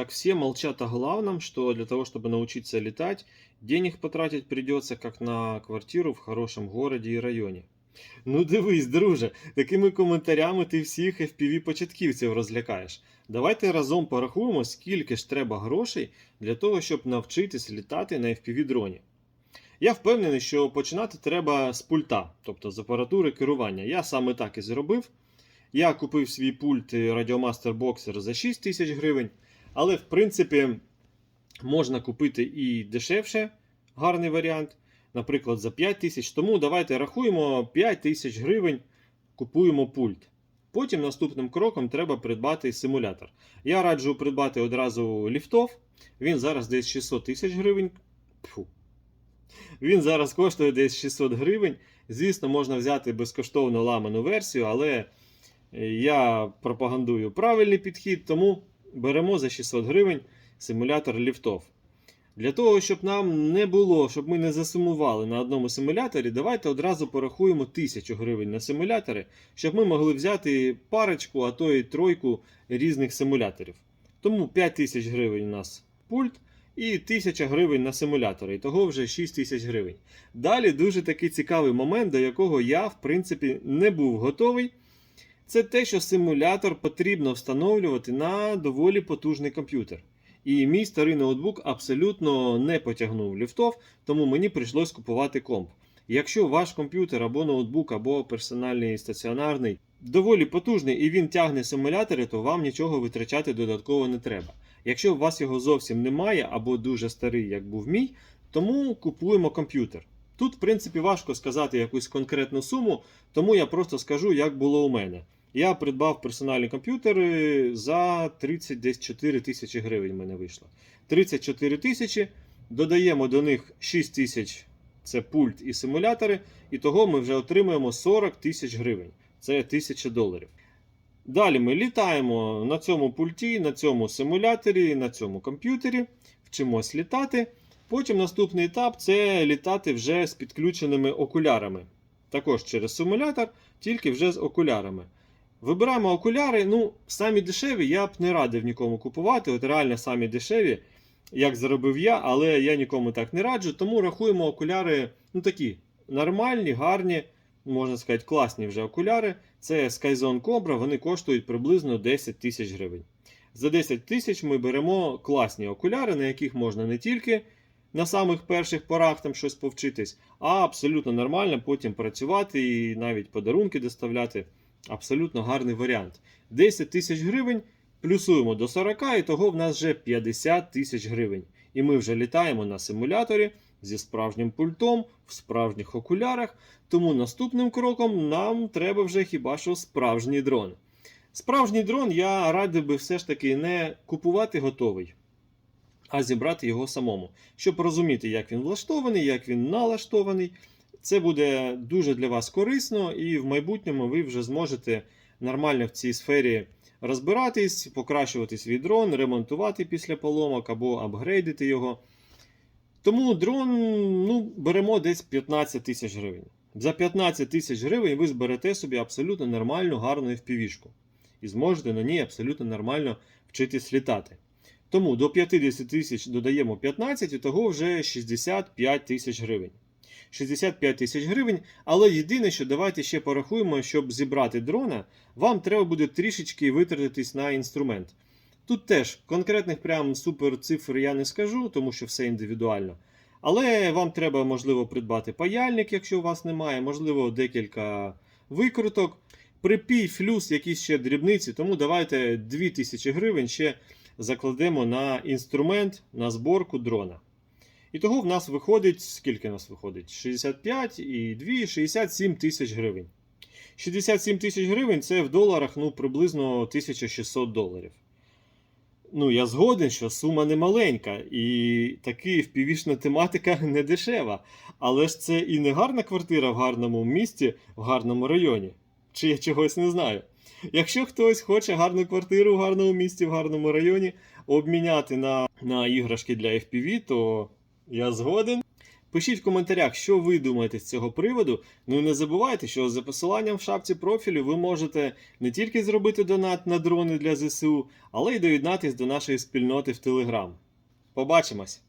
так все молчат о главном, что для того, чтобы научиться летать, денег потратить придется, как на квартиру в хорошем городе и районе. Ну дивись, друже, такими коментарями ти всіх FPV-початківців розлякаєш. Давайте разом порахуємо, скільки ж треба грошей для того, щоб навчитись літати на FPV-дроні. Я впевнений, що починати треба з пульта, тобто з апаратури керування. Я саме так і зробив. Я купив свій пульт Radiomaster Boxer за 6 тисяч гривень, але в принципі можна купити і дешевше, гарний варіант, наприклад, за 5 тисяч. Тому давайте рахуємо 5 тисяч гривень, купуємо пульт. Потім наступним кроком треба придбати симулятор. Я раджу придбати одразу ліфтов. Він зараз десь 600 тисяч гривень. Фу. Він зараз коштує десь 600 гривень. Звісно, можна взяти безкоштовно ламану версію, але я пропагандую правильний підхід, тому беремо за 600 гривень симулятор ліфтов. Для того, щоб нам не було, щоб ми не засумували на одному симуляторі, давайте одразу порахуємо 1000 гривень на симулятори, щоб ми могли взяти парочку, а то і тройку різних симуляторів. Тому 5000 гривень у нас пульт і 1000 гривень на симулятори. І того вже 6000 гривень. Далі дуже такий цікавий момент, до якого я, в принципі, не був готовий. Це те, що симулятор потрібно встановлювати на доволі потужний комп'ютер. І мій старий ноутбук абсолютно не потягнув ліфтов, тому мені прийшлось купувати комп. Якщо ваш комп'ютер або ноутбук, або персональний стаціонарний доволі потужний і він тягне симулятори, то вам нічого витрачати додатково не треба. Якщо у вас його зовсім немає, або дуже старий, як був мій, тому купуємо комп'ютер. Тут, в принципі, важко сказати якусь конкретну суму, тому я просто скажу, як було у мене. Я придбав персональний комп'ютер е, за 34 тисячі гривень. мене вийшло. 34 тисячі. Додаємо до них 6 тисяч це пульт і симулятори. І того ми вже отримуємо 40 тисяч гривень. Це 1000 доларів. Далі ми літаємо на цьому пульті, на цьому симуляторі, на цьому комп'ютері, вчимось літати. Потім наступний етап це літати вже з підключеними окулярами. Також через симулятор, тільки вже з окулярами. Вибираємо окуляри. Ну, самі дешеві я б не радив нікому купувати. От реально самі дешеві, як зробив я, але я нікому так не раджу. Тому рахуємо окуляри, ну такі нормальні, гарні, можна сказати, класні вже окуляри. Це Skyzone Cobra, вони коштують приблизно 10 тисяч гривень. За 10 тисяч ми беремо класні окуляри, на яких можна не тільки на самих перших порах там щось повчитись, а абсолютно нормально потім працювати і навіть подарунки доставляти. Абсолютно гарний варіант. 10 тисяч гривень плюсуємо до 40, і того в нас вже 50 тисяч гривень. І ми вже літаємо на симуляторі зі справжнім пультом, в справжніх окулярах. Тому наступним кроком нам треба вже хіба що справжній дрон. Справжній дрон я радив би все ж таки не купувати готовий, а зібрати його самому, щоб розуміти, як він влаштований, як він налаштований. Це буде дуже для вас корисно, і в майбутньому ви вже зможете нормально в цій сфері розбиратись, покращувати свій дрон, ремонтувати після поломок або апгрейдити його. Тому дрон ну, беремо десь 15 тисяч гривень. За 15 тисяч гривень ви зберете собі абсолютно нормальну, гарну FPV-шку. І зможете на ній абсолютно нормально вчитись літати. Тому до 50 тисяч додаємо 15 і того вже 65 тисяч гривень. 65 тисяч гривень. Але єдине, що давайте ще порахуємо, щоб зібрати дрона, вам треба буде трішечки витратитись на інструмент. Тут теж конкретних прям супер цифр я не скажу, тому що все індивідуально. Але вам треба, можливо, придбати паяльник, якщо у вас немає, можливо, декілька викруток. Припій, флюс, якісь ще дрібниці, тому давайте 2000 гривень ще закладемо на інструмент, на зборку дрона. І того в нас виходить, скільки у нас виходить? 65 і 2, 67 тисяч гривень. 67 тисяч гривень це в доларах ну, приблизно 1600 доларів. Ну, я згоден, що сума не маленька, і таки впівішна тематика не дешева. Але ж це і не гарна квартира в гарному місті, в гарному районі. Чи я чогось не знаю. Якщо хтось хоче гарну квартиру в гарному місті, в гарному районі обміняти на, на іграшки для FPV, то я згоден. Пишіть в коментарях, що ви думаєте з цього приводу. Ну і не забувайте, що за посиланням в шапці профілю ви можете не тільки зробити донат на дрони для ЗСУ, але й доєднатись до нашої спільноти в Телеграм. Побачимось!